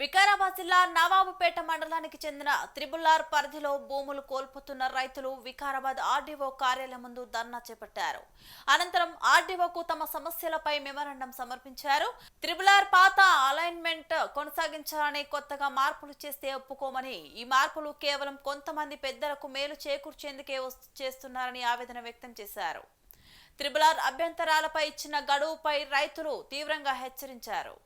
వికారాబాద్ జిల్లా నవాబుపేట మండలానికి చెందిన త్రిబుల్ఆర్ పరిధిలో భూములు కోల్పోతున్న రైతులు వికారాబాద్ ఆర్డీఓ కార్యాలయం ముందు ధర్నా చేపట్టారు. అనంతరం ఆర్డీఓకు తమ సమస్యలపై మెమరాండం సమర్పించారు. త్రిబులార్ పాత అలైన్మెంట్ కొనసాగించాలని కొత్తగా మార్పులు చేస్తే ఒప్పుకోమని ఈ మార్పులు కేవలం కొంతమంది పెద్దలకు మేలు చేకూర్చేందుకే చేస్తున్నారని ఆవేదన వ్యక్తం చేశారు. త్రిబులార్ అభ్యంతరాలపై ఇచ్చిన గడువుపై రైతులు తీవ్రంగా హెచ్చరించారు.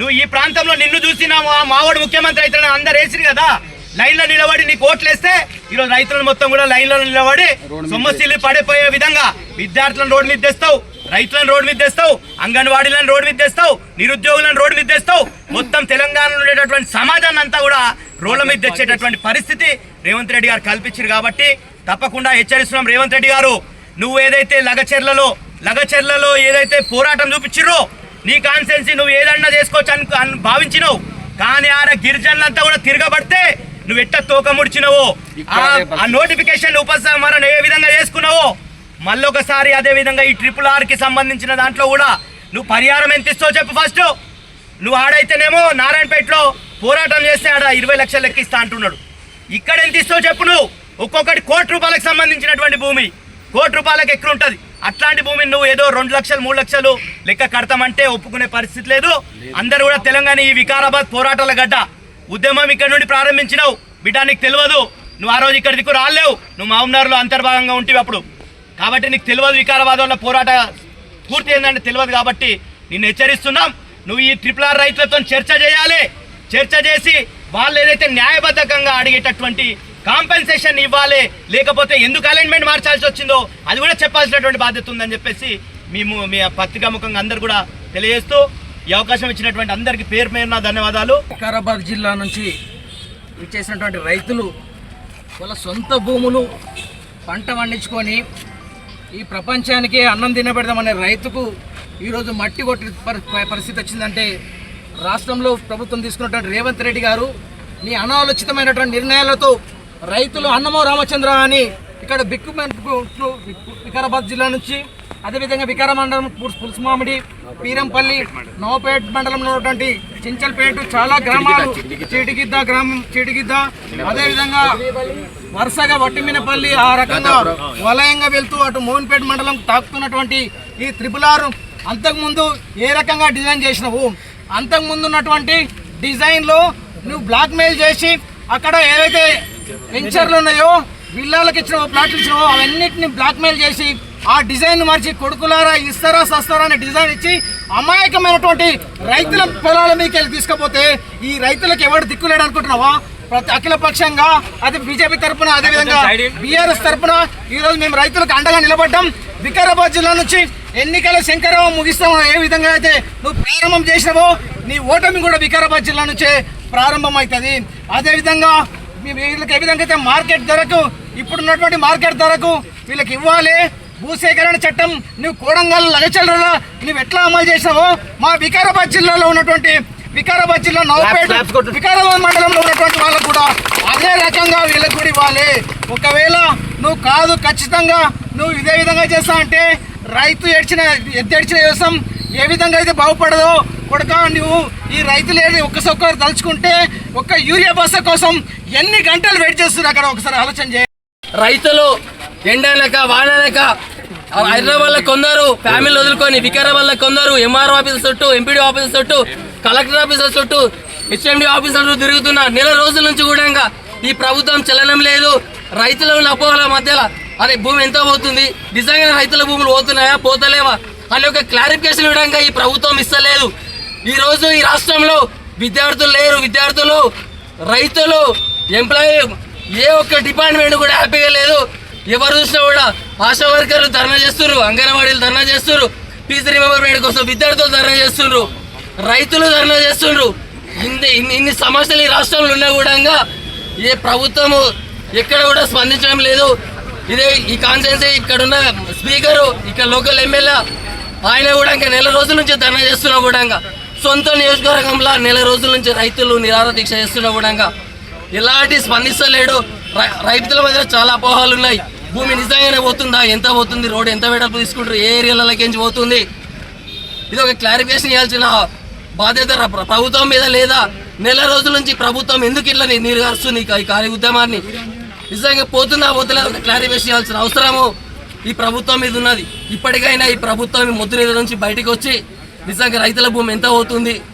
నువ్వు ఈ ప్రాంతంలో నిన్ను చూసి నా మా- మావాడు ముఖ్యమంత్రి అయితే అందరు వేసిరు కదా? లైన్లో నిలబడి నీకు ఓట్లేస్తే ఈరోజు రైతులను మొత్తం కూడా లైన్లో నిలబడి సొమ్మసిల్లి పడిపోయే విధంగా విద్యార్థులను రోడ్డు మీద తెస్తావు రైతులను రోడ్డు మీద తెస్తావు అంగన్వాడీలను రోడ్డు మీద తెస్తావు నిరుద్యోగులను రోడ్డు మీద తెస్తావు. మొత్తం తెలంగాణలో ఉండేటటువంటి సమాజాన్ని అంతా కూడా రోడ్ల మీద తెచ్చేటటువంటి పరిస్థితి రేవంత్ రెడ్డి గారు కల్పించారు కాబట్టి తప్పకుండా హెచ్చరిస్తున్నాం రేవంత్ రెడ్డి గారు. నువ్వు ఏదైతే లగచెర్లలో లగచెర్లలో ఏదైతే పోరాటం చూపించిర్రో నీ కాన్సెన్సీ నువ్వు ఏదన్నా చేసుకోవచ్చు అని అని భావించినావు. కానీ ఆడ గిరిజనులంతా కూడా తిరగబడితే నువ్వు ఎట్ట తోక ముడిచినవో? ఆ- నోటిఫికేషన్ ఉపసంహరణ ఏ విధంగా చేసుకున్నావో? మళ్ళొకసారి అదే విధంగా ఈ ట్రిపుల్ ఆర్కి సంబంధించిన దాంట్లో కూడా నువ్వు పరిహారం ఎంత ఇస్తావు చెప్పు ఫస్ట్ నువ్వు ఆడైతేనేమో నారాయణపేటలో పోరాటం చేస్తే ఆడ ఇరవై లక్షలు లెక్కిస్తా అంటున్నాడు. ఇక్కడ ఎంత ఇస్తావు చెప్పు నువ్వు. ఒక్కొక్కటి కోటి రూపాయలకు సంబంధించినటువంటి భూమి. కోటి రూపాయలకు ఎక్కువ ఉంటుంది? అట్లాంటి భూమిని నువ్వు ఏదో రెండు లక్షలు మూడు లక్షలు లెక్క కడతామంటే ఒప్పుకునే పరిస్థితి లేదు. అందరు కూడా తెలంగాణ ఈ వికారాబాద్ పోరాటాల గడ్డ. ఉద్యమం ఇక్కడ నుండి ప్రారంభించినావు. బిడ్డ నీకు తెలియదు. నువ్వు ఆ రోజు ఇక్కడ దిక్కు రాలేవు. నువ్వు మామూనారులో అంతర్భాగంగా ఉంటివి అప్పుడు. కాబట్టి నీకు తెలియదు వికారాబాద్ వల్ల పోరాట పూర్తి ఏంటంటే తెలియదు కాబట్టి నిన్ను హెచ్చరిస్తున్నాం. నువ్వు ఈ ట్రిపుల్ ఆర్ రైతులతో చర్చ చేయాలి. చర్చ చేసి వాళ్ళు ఏదైతే న్యాయబద్ధకంగా అడిగేటటువంటి కాంపెన్సేషన్ ఇవ్వాలి లేకపోతే ఎందుకు అలైన్మెంట్ మార్చాల్సి వచ్చిందో అది కూడా చెప్పాల్సినటువంటి బాధ్యత ఉందని చెప్పేసి మేము మీ పత్రికా ముఖంగా అందరు కూడా తెలియజేస్తూ ఈ అవకాశం ఇచ్చినటువంటి అందరికీ పేరు పేరున ధన్యవాదాలు. వికారాబాద్ జిల్లా నుంచి ఇచ్చేసినటువంటి రైతులు వాళ్ళ సొంత భూములు పంట పండించుకొని ఈ ప్రపంచానికి అన్నం తినబెడదామనే రైతుకు ఈరోజు మట్టి కొట్టి పరి- పరిస్థితి వచ్చిందంటే రాష్ట్రంలో ప్రభుత్వం తీసుకున్నటువంటి రేవంత్ రెడ్డి గారు నీ అనాలోచితమైనటువంటి నిర్ణయాలతో రైతులు అన్నమో రామచంద్ర అని ఇక్కడ బిక్కు వికారాబాద్ జిల్లా నుంచి. అదేవిధంగా వికార మండలం పులుసుమామిడి పీరంపల్లి నవపేట్ మండలంలో ఉన్నటువంటి చించల్పేట చాలా గ్రామాలు. చిటిగిద్ద గ్రామం చిటిగిద్ద అదేవిధంగా వరుసగా వట్టిమినపల్లి ఆ రకంగా వలయంగా వెళ్తూ అటు మోహన్పేట మండలం తాకుతున్నటువంటి ఈ త్రిపుల్ ఆరు. అంతకుముందు ఏ రకంగా డిజైన్ చేసినావు? అంతకుముందు ఉన్నటువంటి డిజైన్లో నువ్వు బ్లాక్మెయిల్ చేసి అక్కడ ఏవైతే వెంచర్లు ఉన్నాయో విల్లాలకు ఇచ్చినావో ప్లాట్లు ఇచ్చినావో అవన్నిటిని బ్లాక్ మెయిల్ చేసి ఆ డిజైన్ మార్చి కొడుకులారా ఇస్తారా సస్తారా అనే డిజైన్ ఇచ్చి అమాయకమైనటువంటి రైతుల పొలాల మీదకి వెళ్ళి తీసుకపోతే ఈ రైతులకు ఎవరు దిక్కులేడు అనుకుంటున్నావా? ప్రతి అఖిల పక్షంగా అది బీజేపీ తరపున అదేవిధంగా బీఆర్ఎస్ తరపున ఈ రోజు మేము రైతులకు అండగా నిలబడ్డాం. వికారాబాద్ జిల్లా నుంచి ఎన్నికల శంకరవం ముగిస్తాం ఏ విధంగా అయితే నువ్వు ప్రారంభం చేసినావో నీ ఓటమి కూడా వికారాబాద్ జిల్లా నుంచే ప్రారంభం అవుతుంది అదేవిధంగా వీళ్ళకి ఏ విధంగా అయితే మార్కెట్ ధరకు ఇప్పుడున్నటువంటి మార్కెట్ ధరకు వీళ్ళకి ఇవ్వాలి? భూసేకరణ చట్టం నువ్వు కోడంగల్ లగచల్లలో నువ్వు ఎట్లా అమలు చేసావో మా వికారాబాద్ జిల్లాలో ఉన్నటువంటి వికారాబాద్ జిల్లా నవపేట వికారాబాద్ మండలంలో ఉన్నటువంటి వాళ్ళకు కూడా అదే రకంగా వీళ్ళకి కూడా ఇవ్వాలి. ఒకవేళ నువ్వు కాదు ఖచ్చితంగా నువ్వు ఇదే విధంగా చేస్తా అంటే రైతు ఏడ్చిన ఎద్దెడ్చిన వ్యవసాయం ఏ విధంగా అయితే బాగుపడదో కొడక నువ్వు ఈ రైతులు ఏది ఒక్కసొక్కరు తలుచుకుంటే ఒక్క యూరియా బస్స కోసం ఎన్ని గంటలు వెయిట్ చేస్తున్నారు? అక్కడ ఒకసారి ఆలోచన చేయండి రైతులు ఎండలేక వానలేక హైదరాబాద్లో కొందరు ఫ్యామిలీ వదులుకొని వికారాబాద్లో కొందరు ఎంఆర్ఓ ఆఫీసర్ చుట్టూ ఎంపీడీ ఆఫీసర్ చుట్టూ కలెక్టర్ ఆఫీసర్ చుట్టూ హెచ్ఎండి ఆఫీసర్ తిరుగుతున్నారు తిరుగుతున్న నెల రోజుల నుంచి కూడా ఇంకా ఈ ప్రభుత్వం చలనం లేదు. రైతుల అపోహల మధ్యలో అరే భూమి ఎంత పోతుంది? నిజంగా రైతుల భూములు పోతున్నాయా? పోతలేవా? అని ఒక క్లారిఫికేషన్ ఇవ్వడానికి ఈ ప్రభుత్వం ఇస్తలేదు. ఈరోజు ఈ రాష్ట్రంలో విద్యార్థులు లేరు. విద్యార్థులు రైతులు ఎంప్లాయీ ఏ ఒక్క డిపార్ట్మెంట్ కూడా హ్యాపీగా లేదు. ఎవరు చూసినా కూడా ఆశా వర్కర్లు ధర్నా చేస్తున్నారు అంగన్వాడీలు ధర్నా చేస్తున్నారు ఫీజు రిమెంబర్మెంట్ కోసం విద్యార్థులు ధర్నా చేస్తున్నారు రైతులు ధర్నా చేస్తున్నారు ఇన్ని ఇన్ని ఇన్ని సమస్యలు ఈ రాష్ట్రంలో ఉన్నా కూడా ఏ ప్రభుత్వము ఎక్కడ కూడా స్పందించడం లేదు. ఇదే ఈ కాన్సెన్సీ ఇక్కడ ఉన్న స్పీకరు ఇక్కడ లోకల్ ఎమ్మెల్యే ఆయన కూడా ఇంకా నెల రోజుల నుంచి ధర్నా చేస్తున్నా కూడా సొంత నియోజకవర్గంలో నెల రోజుల నుంచి రైతులు నిరాహార దీక్ష చేస్తున్నా కూడా ఎలాంటి స్పందిస్తలేడు. రై- రైతుల మధ్య చాలా అపోహాలు ఉన్నాయి. భూమి నిజంగానే పోతుందా? ఎంత పోతుంది? రోడ్ ఎంత వెడల్పు తీసుకుంటారు? ఏ ఏరియాలకి పోతుంది? ఇది ఒక క్లారిఫికేషన్ ఇవ్వాల్సిన బాధ్యత ప్రభుత్వం మీద లేదా నెల రోజుల నుంచి ప్రభుత్వం ఎందుకు ఇట్లా నీరుగారుస్తుంది నీరు ఈ కార్య ఉద్యమాన్ని? నిజంగా పోతుందా? పోతలే ఒక క్లారిఫికేషన్ ఇవ్వాల్సిన అవసరము ఈ ప్రభుత్వం మీద ఉన్నది. ఇప్పటికైనా ఈ ప్రభుత్వం మొద్దు ముద్ర నుంచి బయటకు వచ్చి నిజంగా రైతుల భూమి ఎంత అవుతుంది?